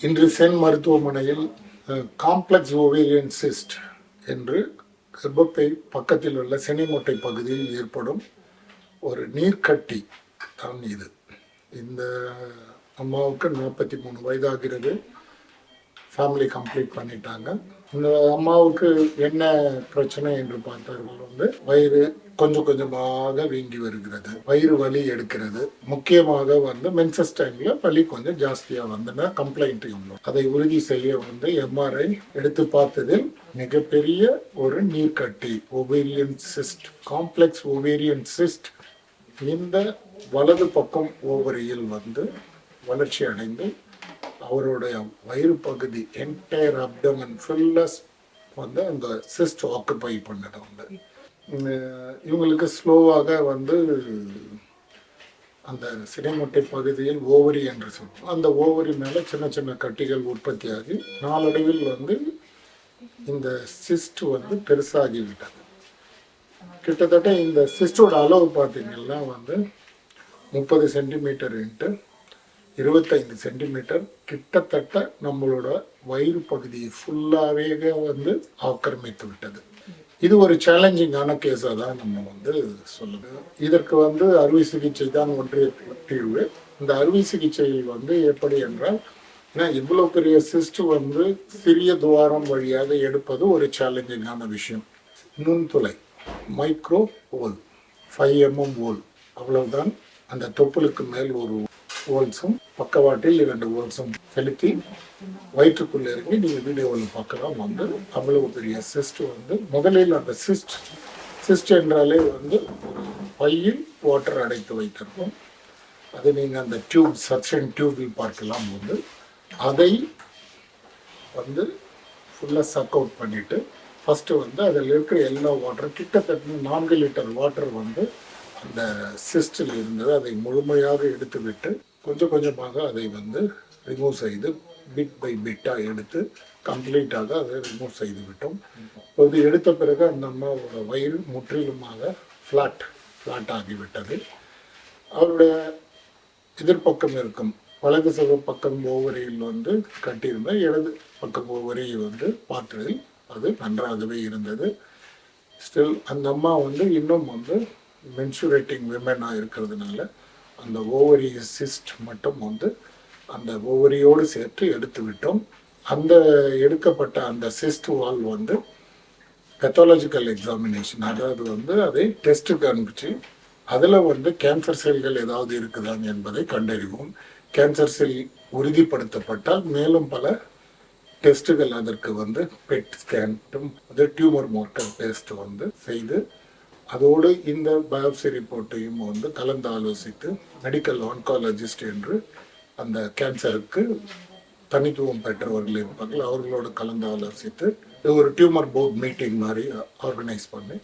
இன்று சென் மருத்துவமனையில் complex ovarian cyst என்று கர்ப்பப்பை பக்கத்தில் உள்ள செனிமொட்டை பகுதியில் ஏற்படும் ஒரு நீர்க்கட்டி தான் இது. இந்த அம்மாவுக்கு நாற்பத்தி மூணு வயதாகிறது. ஃபேமிலி கம்ப்ளீட் பண்ணிட்டாங்க. இந்த அம்மாவுக்கு என்ன பிரச்சனை என்று பார்த்தார்கள் வந்து வயிறு கொஞ்சம் கொஞ்சமாக வீங்கி வருகிறது. வயிறு வலி எடுக்கிறது. முக்கியமாக வந்து மென்சஸ் டைம்ல வலி கொஞ்சம் ஜாஸ்தியா வந்துன்னா கம்ப்ளைண்ட் இவ்வளோ அதை உறுதி செய்ய வந்து எம்ஆர்ஐ எடுத்து பார்த்ததில் மிகப்பெரிய ஒரு நீர்க்கட்டி ovarian cyst complex ovarian cyst இந்த வலது பக்கம் ஓவரியில் வந்து வளர்ச்சி அடைந்து அவருடைய வயிறு பகுதி என்டையர் அப்டமன் ஃபுல்லஸ் வந்து அந்த சிஸ்ட் ஆக்குப்பை பண்ணது வந்து. இவங்களுக்கு ஸ்லோவாக வந்து அந்த சினைமுட்டை பகுதியில் ஓவரி என்று சொல்லுவோம். அந்த ஓவரி மேலே சின்ன சின்ன கட்டிகள் உற்பத்தியாகி நாளடைவில் வந்து இந்த சிஸ்ட் வந்து பெருசாகி விட்டது கிட்டத்தட்ட இந்த சிஸ்டோட அளவு பார்த்தீங்கன்னா வந்து முப்பது சென்டிமீட்டர் இன்ட்டு இருபத்தைந்து சென்டிமீட்டர் கிட்டத்தட்ட நம்மளோட வயிறு பகுதியை ஃபுல்லாகவே வந்து ஆக்கிரமித்து விட்டது. இது ஒரு சேலஞ்சிங்கான கேஸாக தான் நம்ம வந்து சொல்லுது. இதற்கு வந்து அறுவை சிகிச்சை தான் ஒன்றிய தீர்வு. இந்த அறுவை சிகிச்சையில் வந்து எப்படி என்றால் ஏன்னா இவ்வளோ பெரிய சிஸ்ட் வந்து சிறிய துவாரம் வழியாக எடுப்பது ஒரு சேலஞ்சிங்கான விஷயம். நுண்துளை micro hole five MM hole அவ்வளவுதான். அந்த தொப்புளுக்கு மேல் ஒரு ஓல்ஸும் பக்கவாட்டில் இரண்டு ஓல்ஸும் செலுத்தி வயிற்றுக்குள்ளே இறங்கி நீங்கள் வீடியோவில் பார்க்கலாம். வந்து அவ்வளவு பெரிய சிஸ்ட் வந்து முதலில் அந்த சிஸ்ட் சிஸ்ட் என்றாலே வந்து ஒரு பையில் வாட்டர் அடைத்து வைத்திருக்கும். அது நீங்கள் அந்த டியூப் சக்ஷன் டியூபில் பார்க்கலாம். வந்து அதை வந்து ஃபுல்லாக சக் அவுட் பண்ணிவிட்டு ஃபஸ்ட்டு வந்து அதில் இருக்கிற எல்லா வாட்டர் கிட்டத்தட்ட நான்கு லிட்டர் வாட்டர் வந்து அந்த சிஸ்டில் இருந்தது. அதை முழுமையாக எடுத்து விட்டு கொஞ்சம் கொஞ்சமாக அதை வந்து ரிமூவ் செய்து பிட் பை பிட்டாக எடுத்து கம்ப்ளீட்டாக அதை ரிமூவ் செய்து விட்டோம். இப்போது எடுத்த பிறகு அந்த அம்மாவோட வயிறு முற்றிலுமாக ஃப்ளாட் ஃப்ளாட் ஆகிவிட்டது. அவருடைய எதிர்ப்பக்கம் இருக்கும். வலது சக பக்கம் ஓவரியில் வந்து கட்டியிருந்த இடது பக்கம் ஓவரியை வந்து பார்த்ததில் அது நன்றாகவே இருந்தது. ஸ்டில் அந்த அம்மா வந்து இன்னும் வந்து மென்சுரேட்டிங் விமனாக இருக்கிறதுனால அந்த ஓவரி சிஸ்ட் மட்டும் வந்து அந்த ஓவரியோடு சேர்த்து எடுத்து விட்டோம் அந்த எடுக்கப்பட்ட அந்த சிஸ்ட் வால் வந்து பெத்தாலஜிக்கல் எக்ஸாமினேஷன் அதாவது வந்து அதை டெஸ்ட்டுக்கு அனுப்பிச்சு அதில் வந்து கேன்சர் செல்கள் ஏதாவது இருக்குதான் என்பதை கண்டறிவோம். கேன்சர் செல் உறுதிப்படுத்தப்பட்டால் மேலும் பல டெஸ்ட்டுகள் அதற்கு வந்து பெட் ஸ்கேன்ட்டும் அது டியூமர் மார்க்கர் டெஸ்ட் வந்து செய்து அதோடு இந்த பயோப்சி ரிப்போர்ட்டையும் வந்து கலந்து ஆலோசித்து மெடிக்கல் ஆன்காலஜிஸ்ட் என்று அந்த கேன்சருக்கு தனித்துவம் பெற்றவர்கள் இருப்பார்கள் அவர்களோடு கலந்து ஆலோசித்து ஒரு டியூமர் போர்ட் மீட்டிங் மாதிரி ஆர்கனைஸ் பண்ணி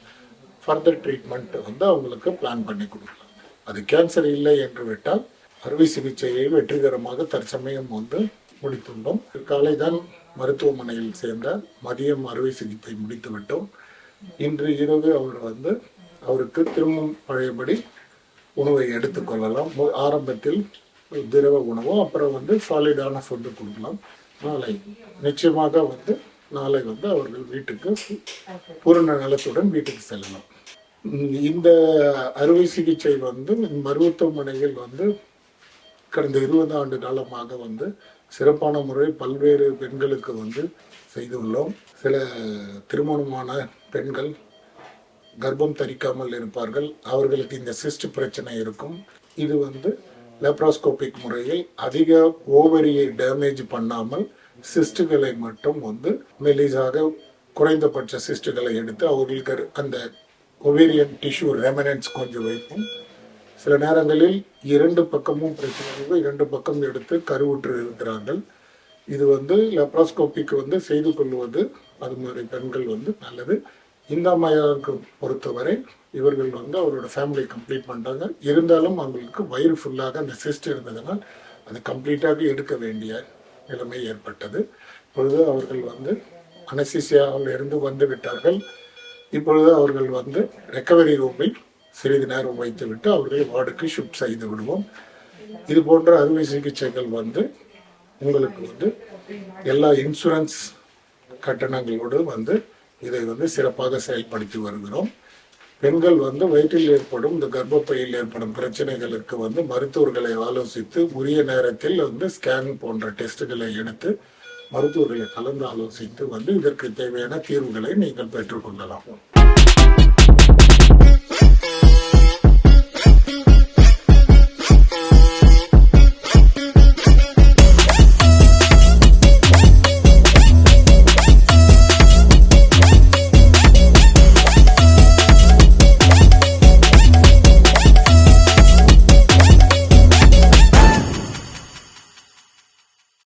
ஃபர்தர் ட்ரீட்மெண்ட் வந்து அவங்களுக்கு பிளான் பண்ணி கொடுக்கலாம். அது கேன்சர் இல்லை என்று விட்டால் அறுவை சிகிச்சையை வெற்றிகரமாக தற்சமயம் வந்து முடித்துள்ளோம். காலை தான் மருத்துவமனையில் சேர்ந்த மதியம் அறுவை சிகிச்சை முடித்து விட்டோம் இன்று இரவு அவர் வந்து அவருக்கு திரும்பவும் பழையபடி உணவை எடுத்துக்கொள்ளலாம் ஆரம்பத்தில் திரவ உணவும் அப்புறம் வந்து சாலிடான ஃபுட்டு கொடுக்கலாம். நாளை நிச்சயமாக வந்து நாளை வந்து அவர்கள் வீட்டுக்கு பூரண நலத்துடன் வீட்டுக்கு செல்லலாம். இந்த அறுவை சிகிச்சை வந்து மருத்துவமனையில் வந்து கடந்த இருபது ஆண்டு காலமாக வந்து சிறப்பான முறை பல்வேறு பெண்களுக்கு வந்து செய்துள்ளோம். சில திருமணமான பெண்கள் கர்ப்பம் தரிக்காமல் இருப்பார்கள். அவர்களுக்கு இந்த சிஸ்ட் பிரச்சனை இருக்கும். இது வந்து லெப்ராஸ்கோபிக் முறையில் அதிக ஓவரியை டேமேஜ் பண்ணாமல் சிஸ்டுகளை மட்டும் வந்து மெலிசாக குறைந்தபட்ச சிஸ்டுகளை எடுத்து அவர்களுக்கு அந்த ஒவேரியன் டிஷ்யூ ரெமனன்ஸ் கொஞ்சம் வைப்போம். சில நேரங்களில் இரண்டு பக்கமும் பிரச்சனை இரண்டு பக்கம் எடுத்து கருவுற்று இருக்கிறார்கள் இது வந்து லெப்ராஸ்கோபிக்கு வந்து செய்து கொள்வது அது மாதிரி பெண்கள் வந்து நல்லது. இந்த அம்மையாருக்கு பொறுத்தவரை இவர்கள் வந்து அவரோட ஃபேமிலி கம்ப்ளீட் பண்ணுறாங்க இருந்தாலும் அவங்களுக்கு வயிறு ஃபுல்லாக அந்த சிஸ்ட் இருந்ததனால் அது கம்ப்ளீட்டாக எடுக்க வேண்டிய நிலைமை ஏற்பட்டது. இப்பொழுது அவர்கள் வந்து அனசிசியாவில் இருந்து வந்து விட்டார்கள். இப்பொழுது அவர்கள் வந்து ரெக்கவரி ரூமில் சிறிது நேரம் வைத்துவிட்டு அவர்களை வார்டுக்கு ஷிஃப்ட் செய்து விடுவோம். இது போன்ற அறுவை சிகிச்சைகள் வந்து உங்களுக்கு வந்து எல்லா இன்சூரன்ஸ் கட்டணங்களோடு வந்து இதை வந்து சிறப்பாக செயல்படுத்தி வருகிறோம். பெண்கள் வந்து வயிற்றில் ஏற்படும் இந்த கர்ப்பப்பையில் ஏற்படும் பிரச்சனைகளுக்கு வந்து மருத்துவர்களை ஆலோசித்து உரிய நேரத்தில் வந்து ஸ்கேன் போன்ற டெஸ்ட்டுகளை எடுத்து மருத்துவர்களை கலந்து ஆலோசித்து வந்து இதற்கு தேவையான தீர்வுகளை நீங்கள் பெற்றுக்கொள்ளலாம்